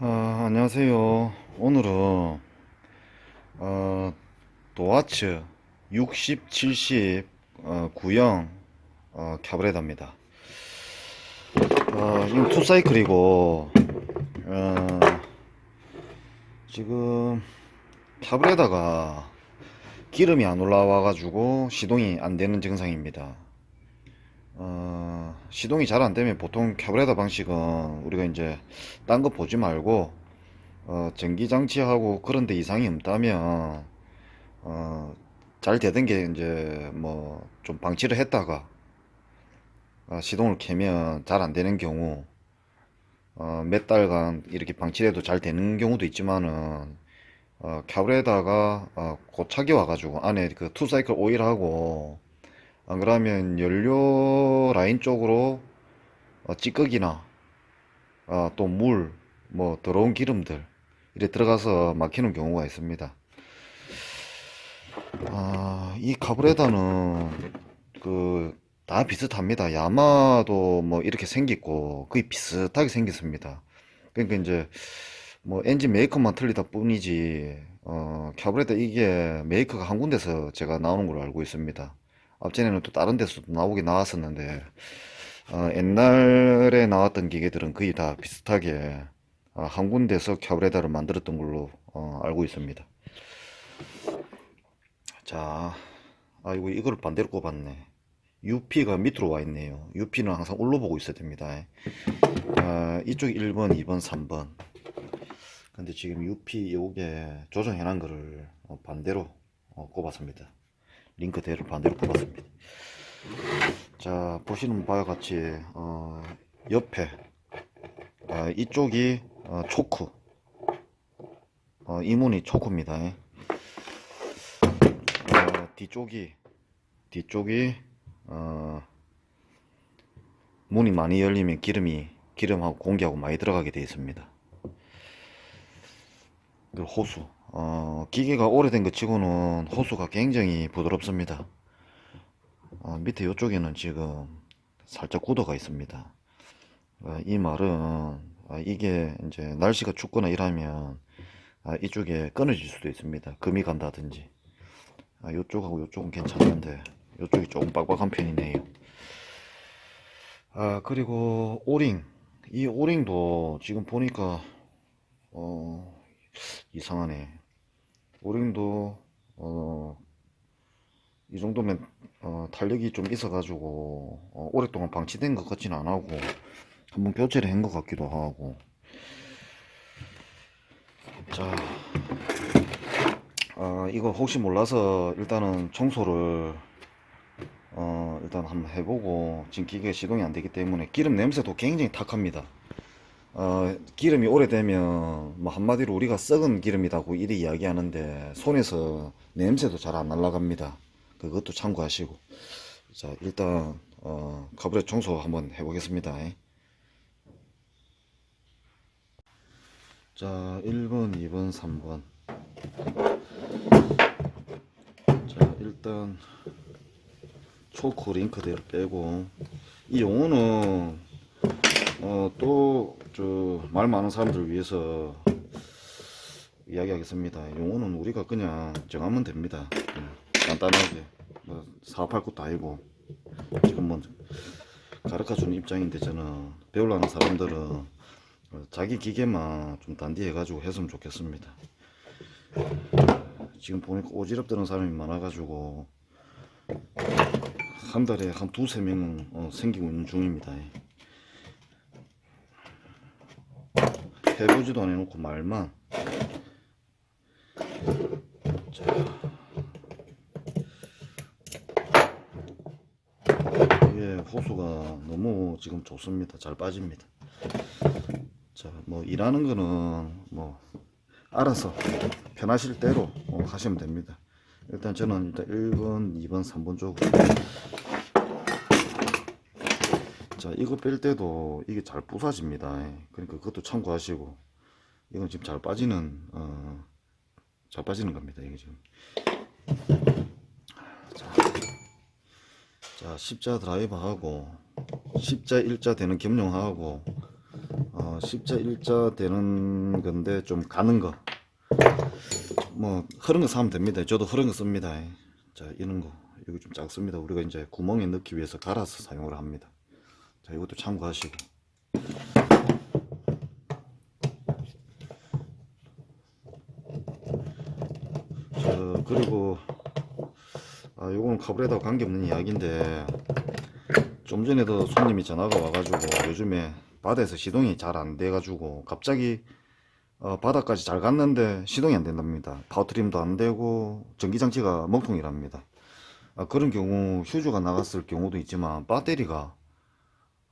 아, 안녕하세요. 오늘은 어, 도아츠 60, 70 어, 구형 어, 캐브레다입니다. 어, 이건 투사이클이고 어, 지금 캐브레다가 기름이 안 올라와 가지고 시동이 안 되는 증상입니다. 어, 시동이 잘 안 되면 보통 캐브레다 방식은 우리가 이제 딴 거 보지 말고 어, 전기 장치하고 그런 데 이상이 없다면 어, 잘 되던 게 이제 뭐 좀 방치를 했다가 어, 시동을 켜면 잘 안 되는 경우 어, 몇 달간 이렇게 방치를 해도 잘 되는 경우도 있지만은 어, 캐브레다가 어, 고착이 와가지고 안에 그 투사이클 오일하고 안 그러면 연료 라인 쪽으로 어, 찌꺼기나 어, 또 물, 뭐 더러운 기름들 이래 들어가서 막히는 경우가 있습니다. 아, 이 카브레다는 그 다 비슷합니다. 야마도 뭐 이렇게 생겼고 거의 비슷하게 생겼습니다. 그러니까 이제 뭐 엔진 메이커만 틀리다 뿐이지 어, 카브레다 이게 메이커가 한 군데서 제가 나오는 걸로 알고 있습니다. 앞전에는 또 다른 데서도 나오긴 나왔었는데 어, 옛날에 나왔던 기계들은 거의 다 비슷하게 어, 한 군데서 캐브레다를 만들었던 걸로 어, 알고 있습니다. 자, 아이고 이걸 반대로 꼽았네. UP가 밑으로 와 있네요. UP는 항상 올로 보고 있어야 됩니다. 아, 이쪽 1번, 2번, 3번. 근데 지금 UP 요게 조정해 놓은 거를 어, 반대로 어, 꼽았습니다. 링크대를 반대로 꼽았습니다. 자, 보시는 바와 같이 어, 옆에 아, 이쪽이 어, 초크 어, 이 문이 초크입니다. 어, 뒤쪽이 뒤쪽이 어, 문이 많이 열리면 기름이 기름하고 공기하고 많이 들어가게 되어 있습니다. 그리고 호수 어, 기계가 오래된 것 치고는 호수가 굉장히 부드럽습니다. 어, 밑에 이쪽에는 지금 살짝 굳어가 있습니다. 어, 이 말은 아, 이게 이제 날씨가 춥거나 이러면 아, 이쪽에 끊어질 수도 있습니다. 금이 간다든지. 아, 이쪽하고 이쪽은 괜찮은데 이쪽이 조금 빡빡한 편이네요. 아 그리고 오링 이 오링도 지금 보니까 어 이상하네. 오링도 어 이 정도면 어, 탄력이 좀 있어 가지고 어, 오랫동안 방치된 것 같지는 안 하고 한번 교체를 한 것 같기도 하고 자 아, 이거 혹시 몰라서 일단은 청소를 어, 일단 한번 해보고 지금 기계가 시동이 안 되기 때문에 기름 냄새도 굉장히 탁합니다. 어, 기름이 오래되면 뭐 한마디로 우리가 썩은 기름이라고 이리 이야기하는데 손에서 냄새도 잘 안 날아갑니다. 그것도 참고하시고 자 일단 어, 카브레 청소 한번 해보겠습니다. 자 1번, 2번, 3번 자 일단 초크 링크대를 빼고 이 용어는 어, 또저말 많은 사람들을 위해서 이야기하겠습니다. 용어는 우리가 그냥 정하면 됩니다. 그냥 간단하게 뭐 사업할 것도 아니고 지금 뭐 가르쳐 주는 입장인데 저는 배우려는 사람들은 어, 자기 기계만 좀 단디해 가지고 했으면 좋겠습니다. 지금 보니까 오지랖 드는 사람이 많아가지고 한 달에 한 두세 명은 어, 생기고 있는 중입니다. 해보지도 안 해놓고 말만. 자. 이게 호수가 너무 지금 좋습니다. 잘 빠집니다. 자, 뭐 일하는 거는 뭐 알아서 편하실 대로 어, 하시면 됩니다. 일단 저는 일단 1번, 2번, 3번 쪽으로 자 이거 뺄 때도 이게 잘 부서집니다. 그러니까 그것도 참고하시고 이건 지금 잘 빠지는 어, 잘 빠지는 겁니다. 이게 지금 자, 자 십자 드라이버하고 십자 일자 되는 겸용하고 어, 어, 10자 1자 되는 건데 좀 가는 거. 뭐 흐른 거 사면 됩니다. 저도 흐른 거 씁니다. 자 이런 거 여기 좀 작습니다. 우리가 이제 구멍에 넣기 위해서 갈아서 사용을 합니다. 자 이것도 참고하시고. 자 그리고 아 요거는 카브레다 관계없는 이야기인데 좀 전에도 손님이 전화가 와가지고 요즘에 바다에서 시동이 잘 안 돼가지고 갑자기 어, 바다까지 잘 갔는데 시동이 안 된답니다. 파워트림도 안 되고 전기장치가 먹통이랍니다. 아, 그런 경우 휴즈가 나갔을 경우도 있지만 배터리가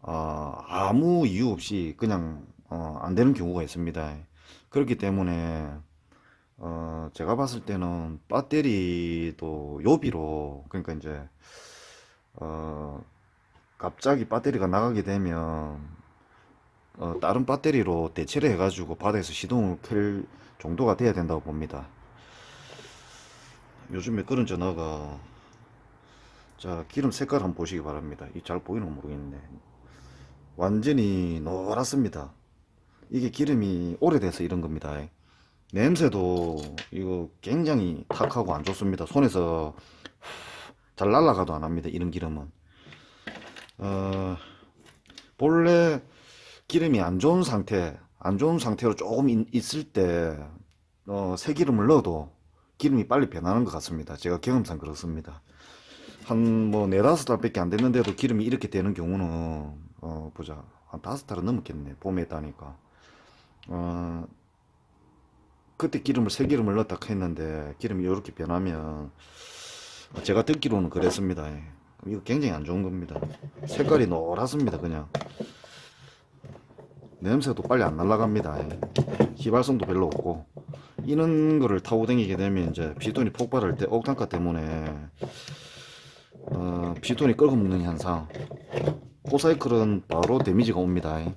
아, 아무 이유 없이 그냥 어, 안 되는 경우가 있습니다. 그렇기 때문에 어, 제가 봤을 때는 배터리도 요비로 그러니까 이제 어, 갑자기 배터리가 나가게 되면 어, 다른 배터리로 대체를 해가지고 바다에서 시동을 켤 정도가 돼야 된다고 봅니다. 요즘에 그런 전화가 자 기름 색깔 한번 보시기 바랍니다. 이 잘 보이는 거 모르겠네. 완전히 노랗습니다. 이게 기름이 오래돼서 이런 겁니다. 냄새도 이거 굉장히 탁하고 안 좋습니다. 손에서 잘 날아가도 안 합니다. 이런 기름은. 어, 본래 기름이 안 좋은 상태, 안 좋은 상태로 조금 있- 있을 때, 어, 새 기름을 넣어도 기름이 빨리 변하는 것 같습니다. 제가 경험상 그렇습니다. 한 뭐 네다섯 달밖에 안 됐는데도 기름이 이렇게 되는 경우는, 어, 보자. 한 다섯 달은 넘었겠네. 봄에 했다니까. 어, 그때 기름을 새 기름을 넣었다 했는데 기름이 이렇게 변하면 제가 듣기로는 그랬습니다. 예. 이거 굉장히 안 좋은 겁니다. 색깔이 노랗습니다. 그냥 냄새도 빨리 안 날아갑니다. 예. 휘발성도 별로 없고 이런 거를 타고 다니게 되면 이제 피톤이 폭발할 때 옥탄가 때문에 어, 피톤이 끓어 먹는 현상 코사이클은 바로 데미지가 옵니다. 예.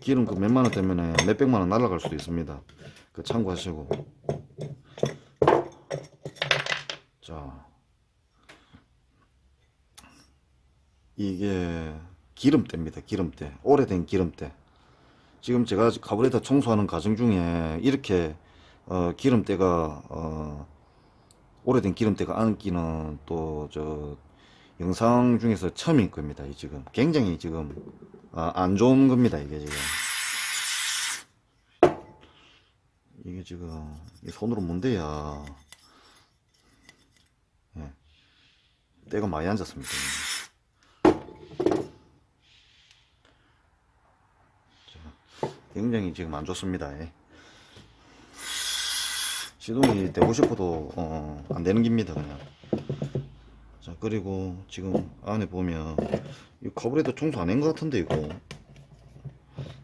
기름 그 몇만 원 때문에 몇백만 원 날아갈 수도 있습니다. 그 참고하시고. 자. 이게 기름때입니다. 기름때. 오래된 기름때. 지금 제가 카브레터 청소하는 과정 중에 이렇게 어, 기름때가 어, 오래된 기름때가 안기는 또 저 영상 중에서 처음인 겁니다. 이 지금 굉장히 지금 아, 안 좋은 겁니다. 이게 지금 이게 지금 이 손으로 문대야 예. 때가 많이 앉았습니다. 자, 굉장히 지금 안 좋습니다. 예. 시동이 되고 싶어도 어, 안 되는 겁니다. 그냥. 자 그리고 지금 안에 보면 이 커브레도 청소 안 한 것 같은데 이거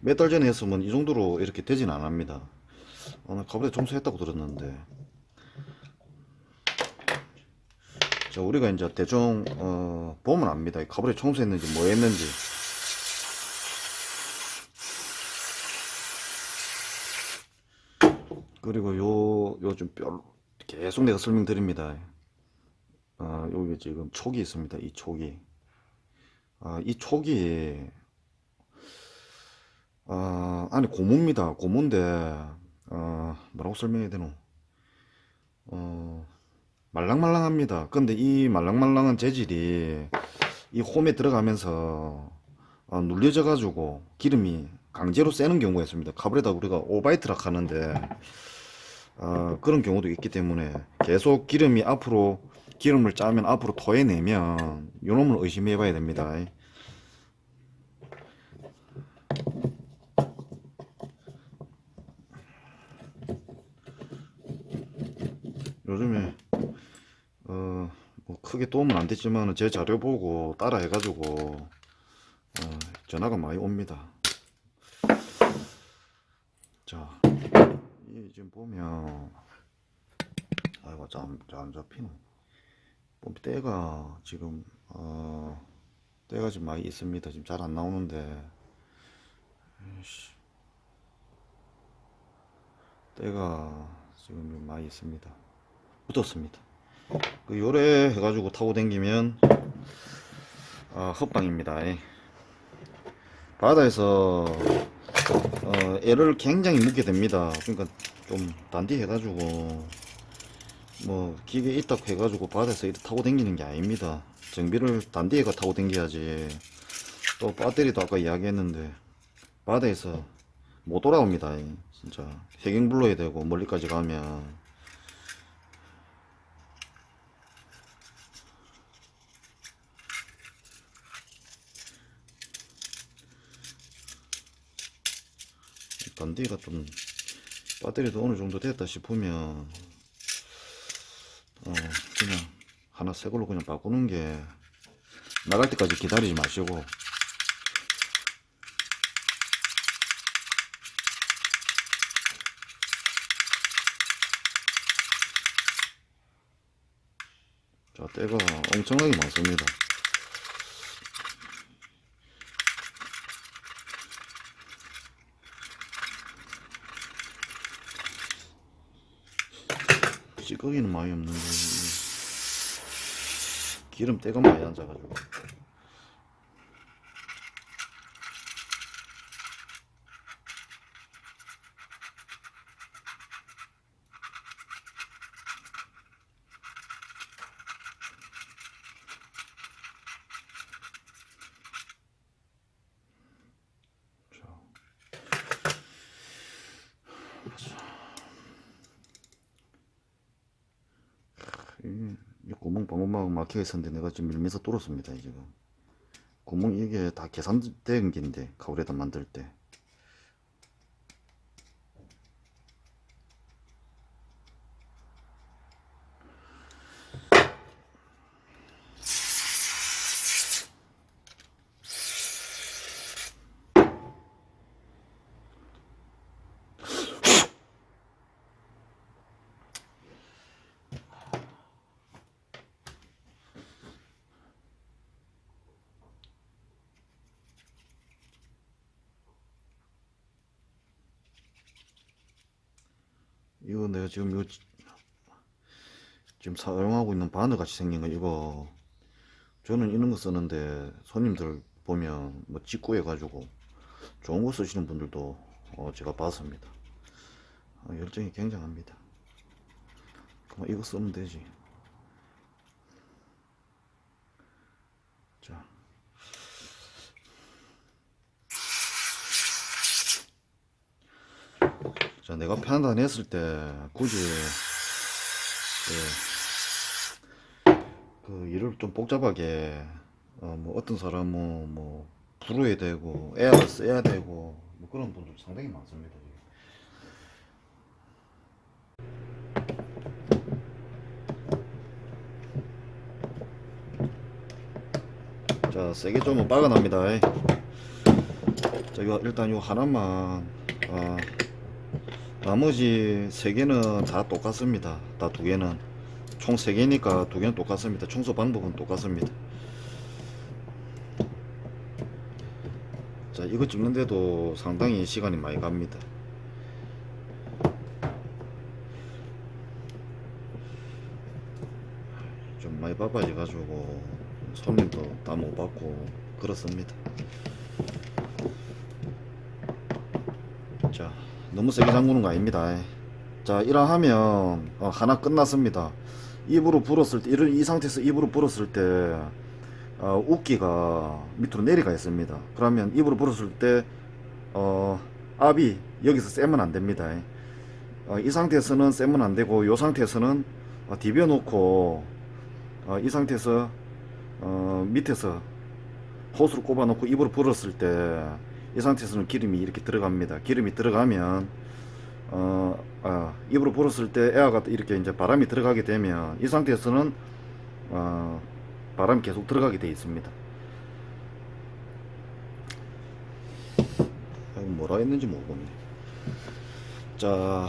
몇 달 전에 했으면 이 정도로 이렇게 되진 않습니다 오늘 커브레 청소했다고 들었는데 자 우리가 이제 대충 어, 보면 압니다 이 커브레 청소했는지 뭐 했는지 그리고 요요좀뼈 계속 내가 설명드립니다 아, 여기 지금 촉이 있습니다. 이 촉이. 아, 이 촉이, 아, 안에 고무입니다. 고무인데, 어, 뭐라고 설명해야 되노? 어, 말랑말랑합니다. 근데 이 말랑말랑한 재질이 이 홈에 들어가면서 어, 눌려져 가지고 기름이 강제로 새는 경우가 있습니다. 카브레다 우리가 오바이트락 하는데, 어, 그런 경우도 있기 때문에 계속 기름이 앞으로 기름을 짜면 앞으로 토해내면 요놈을 의심해 봐야 됩니다. 요즘에 어, 뭐 크게 도움은 안 됐지만 제 자료 보고 따라 해가지고 어, 전화가 많이 옵니다. 자, 이 지금 보면 아이고 잘안 잡히네. 뽐 때가 지금 어 때가 좀 많이 있습니다. 지금 잘 안 나오는데 에이씨. 때가 지금 좀 많이 있습니다. 묻었습니다. 그 요래 해가지고 타고 댕기면 아 헛방입니다. 예. 바다에서 어, 애를 굉장히 묻게 됩니다. 그러니까 좀 단디 해가지고 뭐 기계 있다고 해가지고 바다에서 이렇게 타고 다니는 게 아닙니다. 정비를 단디해가 타고 다녀야지. 또 배터리도 아까 이야기했는데 바다에서 못 돌아옵니다. 진짜 해경 불러야 되고 멀리까지 가면 단디가 좀 배터리도 어느 정도 됐다 싶으면 어 그냥 하나 새 걸로 그냥 바꾸는 게 나갈 때까지 기다리지 마시고. 자 때가 엄청나게 많습니다 찌꺼기는 많이 없는데 기름 때가 많이 앉아가지고 이, 이 구멍 방금막 막혀 있었는데 내가 지금 밀면서 뚫었습니다 이 지금. 구멍 이게 다 계산된 게인데 카우레다 만들 때 이거 내가 지금 요 지금 사용하고 있는 바늘 같이 생긴 거 이거. 저는 이런 거 쓰는데 손님들 보면 뭐 직구 해 가지고 좋은 거 쓰시는 분들도 어 제가 봤습니다. 어, 열정이 굉장합니다. 그럼 이거 쓰면 되지 자, 내가 판단했을 때 굳이 예, 그 일을 좀 복잡하게 어, 뭐 어떤 사람은 뭐 부르야 되고 애를 써야 되고 뭐 그런 분들 상당히 많습니다. 자, 세게 좀 박아납니다. 자, 이거 일단 이거 하나만 아, 나머지 세 개는 다 똑같습니다. 다 두 개는 총 세 개니까 두 개는 똑같습니다. 청소 방법은 똑같습니다. 자, 이거 찍는데도 상당히 시간이 많이 갑니다. 좀 많이 바빠져 가지고 손님도 다 못 받고 그렇습니다. 자, 너무 세게 잠그는 거 아닙니다. 자, 이러하면 어, 하나 끝났습니다. 입으로 불었을 때, 이런 이 상태에서 입으로 불었을 때 어, 웃기가 밑으로 내려가 있습니다. 그러면 입으로 불었을 때 어, 압이 여기서 쐬면 안 됩니다. 어, 이 상태에서는 쐬면 안 되고 이 상태에서는 어, 디벼 놓고 어, 이 상태에서 어, 밑에서 호스로 꼽아 놓고 입으로 불었을 때 이 상태에서는 기름이 이렇게 들어갑니다. 기름이 들어가면 어, 아, 입으로 불었을 때 에어가 이렇게 이제 바람이 들어가게 되면 이 상태에서는 어, 바람이 계속 들어가게 되어 있습니다. 아이고, 뭐라 했는지 모르겠네. 자,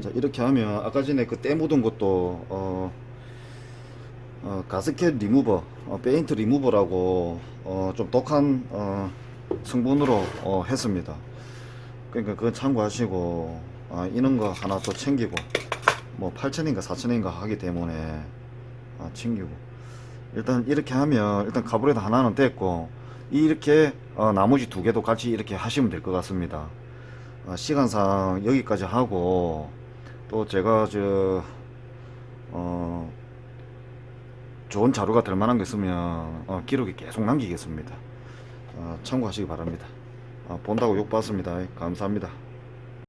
자 이렇게 하면 아까 전에 그 때 묻은 것도 어, 어, 가스켓 리무버, 어, 페인트 리무버라고 어, 좀 독한 어, 성분으로 어, 했습니다. 그러니까 그건 참고하시고 아, 이런 거 하나 또 챙기고 뭐 8천인가 4천인가 하기 때문에 아, 챙기고 일단 이렇게 하면 일단 카브레도 하나는 됐고 이렇게 어, 나머지 두 개도 같이 이렇게 하시면 될 것 같습니다. 어, 시간상 여기까지 하고 또 제가 저 어, 좋은 자료가 될 만한 게 있으면 어, 기록에 계속 남기겠습니다. 어, 참고하시기 바랍니다. 어, 본다고 욕 받습니다. 감사합니다.